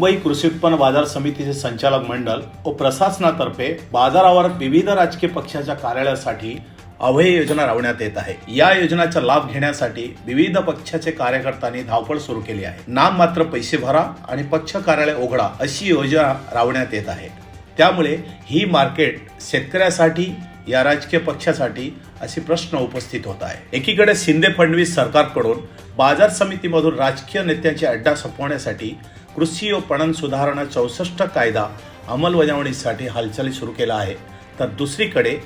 मुंबई कृषी उत्पन्न बाजार समितीचे संचालक मंडळ व प्रशासनातर्फे बाजारावर विविध राजकीय पक्षाच्या कार्यालयासाठी अभय योजना राबवण्यात येत आहे. या योजनेचा लाभ घेण्यासाठी विविध पक्षाचे कार्यकर्त्यांनी धावपळ सुरू केली आहे. नाम मात्र पैसे भरा आणि पक्ष कार्यालय उघडा अशी योजना राबवण्यात येत आहे. त्यामुळे ही मार्केट शेतकऱ्यासाठी या राजकीय पक्षासाठी असे प्रश्न उपस्थित होत आहे. एकीकडे शिंदे फडणवीस सरकारकडून बाजार समितीमधून राजकीय नेत्यांचे अड्डा संपवण्यासाठी कृषी व पणन सुधारणा चौसष्ट कायदा अंमलबजावणीसाठी हालचाली सुरू केला आहे. तर दुसरीकडे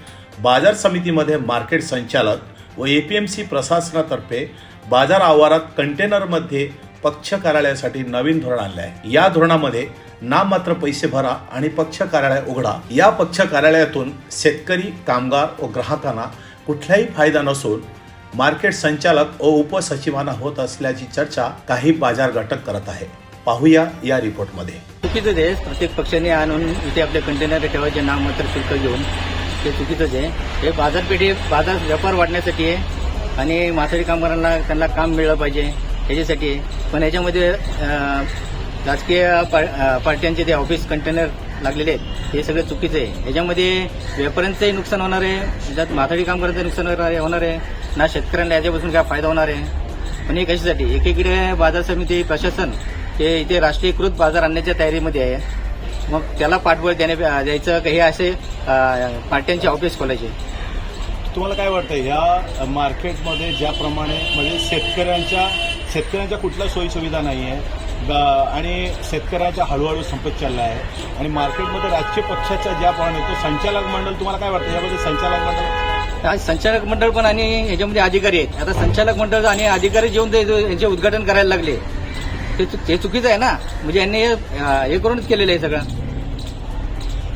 बाजार समितीमध्ये मार्केट संचालक व ए पी एम सी प्रशासनातर्फे बाजार आवारात कंटेनरमध्ये पक्ष कार्यालयासाठी नवीन धोरण आणले आहे या धोरणामध्ये नाम मात्र पैसे भरा आणि पक्ष कार्यालय उघडा. या पक्ष कार्यालयातून शेतकरी कामगार व ग्राहकांना कुठलाही फायदा नसून मार्केट संचालक व उपसचिवांना होत असल्याची चर्चा काही बाजार घटक करत आहे. पाहूया या रिपोर्टमध्ये. चुकीचं आहे प्रत्येक पक्षाने आणून इथे आपले कंटेनर ठेवायचे नाममात्र शुल्क घेऊन ते चुकीचंच आहे. हे बाजारपेठे बाजार व्यापार वाढण्यासाठी आहे आणि माथाडी कामगारांना त्यांना काम मिळलं पाहिजे ह्याच्यासाठी आहे. पण याच्यामध्ये राजकीय पा- पार्ट्यांचे ते ऑफिस कंटेनर लागलेले आहेत हे सगळं चुकीचं आहे. याच्यामध्ये व्यापाऱ्यांचंही नुकसान होणार आहे ज्यात माथाडी कामगारांचं नुकसान होणार आहे- होणार आहे ना शेतकऱ्यांना याच्यापासून काय फायदा होणार आहे. पण हे कशासाठी? एकीकडे बाजार समिती प्रशासन हे इथे राष्ट्रीयकृत बाजार आणण्याच्या तयारीमध्ये आहे. मग त्याला पाठबळ देण्या द्यायचं का हे असे अं, पार्ट्यांचे ऑफिस खोलायचे. तुम्हाला काय वाटतं ह्या मार्केटमध्ये ज्याप्रमाणे म्हणजे शेतकऱ्यांच्या शेतकऱ्यांच्या कुठल्या सोयीसुविधा नाही आहे आणि शेतकऱ्यांचा हळूहळू संपत चालला आहे आणि मार्केटमध्ये राजकीय पक्षाचा ज्याप्रमाणे तो संचालक मंडळ तुम्हाला काय वाटतं यामध्ये संचालक मंडळ? आज संचालक मंडळ पण आणि ह्याच्यामध्ये अधिकारी आहेत. आता संचालक मंडळ आणि अधिकारी जेवून ते यांचे उद्घाटन करायला लागले. ते चु- ते चुकीचं आहे ना? म्हणजे यांनी हे, अं, हे करूनच केलेलं आहे सगळं.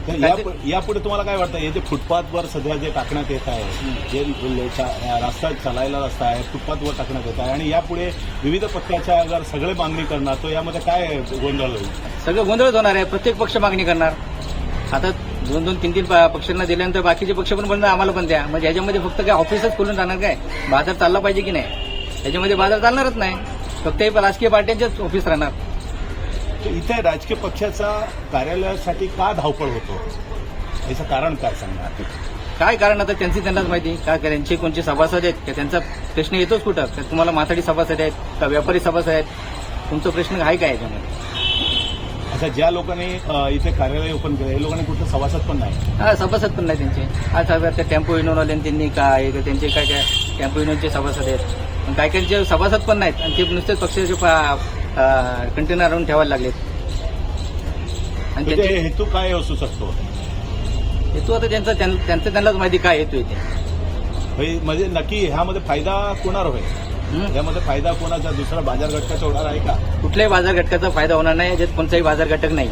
तर यापु- यापुढे तुम्हाला काय वाटतं? हे जे फुटपाथवर सध्या जे टाकण्यात येत आहे जे चा- रस्ता चालायला रस्ता आहे फुटपाथवर टाकण्यात येत आहे आणि यापुढे विविध पक्षाच्या जर सगळे मागणी करणार तर यामध्ये काय गोंधळ होईल? सगळं गोंधळच होणार आहे. प्रत्येक पक्ष मागणी करणार. आता दोन दोन तीन तीन प- पक्षांना दिल्यानंतर बाकीचे पक्ष पण बंद आम्हाला पण द्या. म्हणजे याच्यामध्ये फक्त काय ऑफिसच खोलून राहणार काय? बाजार चालला पाहिजे की नाही? याच्यामध्ये बाजार चालणारच नाही. फक्त हे राजकीय पार्ट्यांचेच ऑफिस राहणार. तर इथे राजकीय पक्षाचा कार्यालयासाठी का धावपळ होतो? याचं कारण काय सांगणार? काय कारण आता त्यांची त्यांनाच माहिती. काय त्यांचे कोणचे सभासद आहेत? का त्यांचा प्रश्न येतोच कुठं? का तुम्हाला माथाडी सभासद आहेत? का व्यापारी सभासद आहेत? तुमचा प्रश्न आहे काय याच्यामध्ये? आता ज्या लोकांनी इथे कार्यालय ओपन केलं हे लोकांनी कुठलं सभासद पण नाही? हा सभासद पण नाही त्यांचे. आज त्या टेम्पो युनियनवाले त्यांनी काय त्यांचे काय काय टेम्पो युनियनचे सभासद आहेत. पण काही काहींचे सभासद पण नाहीत. आणि ते नुसतेच पक्षाचे कंटेनर आणून ठेवायला लागलेत. आणि म्हणजे त्यांचे हेतू काय असू शकतो? हेतू आता त्यांचा त्यां- त्यांचं त्यांनाच माहिती काय हेतू इथे म्हणजे- म्हणजे नक्की ह्यामध्ये फायदा कोणार होईल? यामध्ये फायदा कोणाचा? दुसरा बाजार घटकाचा होणार आहे का? कुठल्याही बाजार घटकाचा फायदा होणार नाही. याच्यात कोणताही बाजार घटक नाही.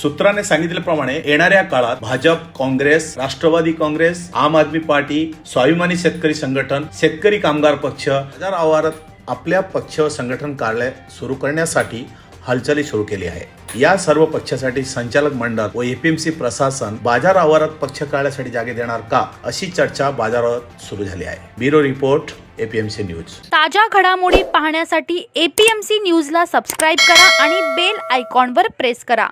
सूत्राने सांगितल्याप्रमाणे येणाऱ्या काळात भाजप काँग्रेस राष्ट्रवादी काँग्रेस आम आदमी पार्टी स्वाभिमानी शेतकरी संघटन शेतकरी कामगार पक्ष हजार आवारात आपल्या पक्ष संघटन कार्यालय सुरू करण्यासाठी हालचाली सुरू केली आहे. या सर्व पक्षासाठी संचालक मंडळ व एपीएमसी प्रशासन बाजार आवारात पक्ष कार्यालयासाठी जागे देणार का अशी चर्चा बाजारात सुरू झाली आहे. Bureau report APMC news. ताज्या घडामोडी पाहण्यासाठी एपीएमसी न्यूजला सबस्क्राईब करा आणि बेल आयकॉनवर प्रेस करा.